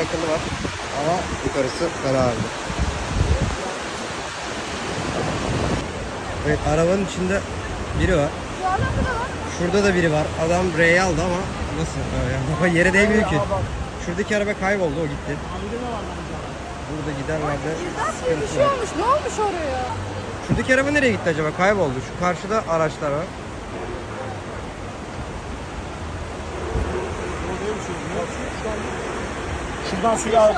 yakını var. Ama yukarısı kararlı. Evet arabanın içinde biri var. Şurada da biri var. Adam R'ye aldı ama nasıl? Ee, yani yere değmiyor ki. Şuradaki araba kayboldu o gitti. Burada giderlerde sıkıntı bir şey var. olmuş. Ne olmuş oraya? Şuradaki araba nereye gitti acaba? Kayboldu. Şu karşıda araçlar var. Şu anda 情况需要。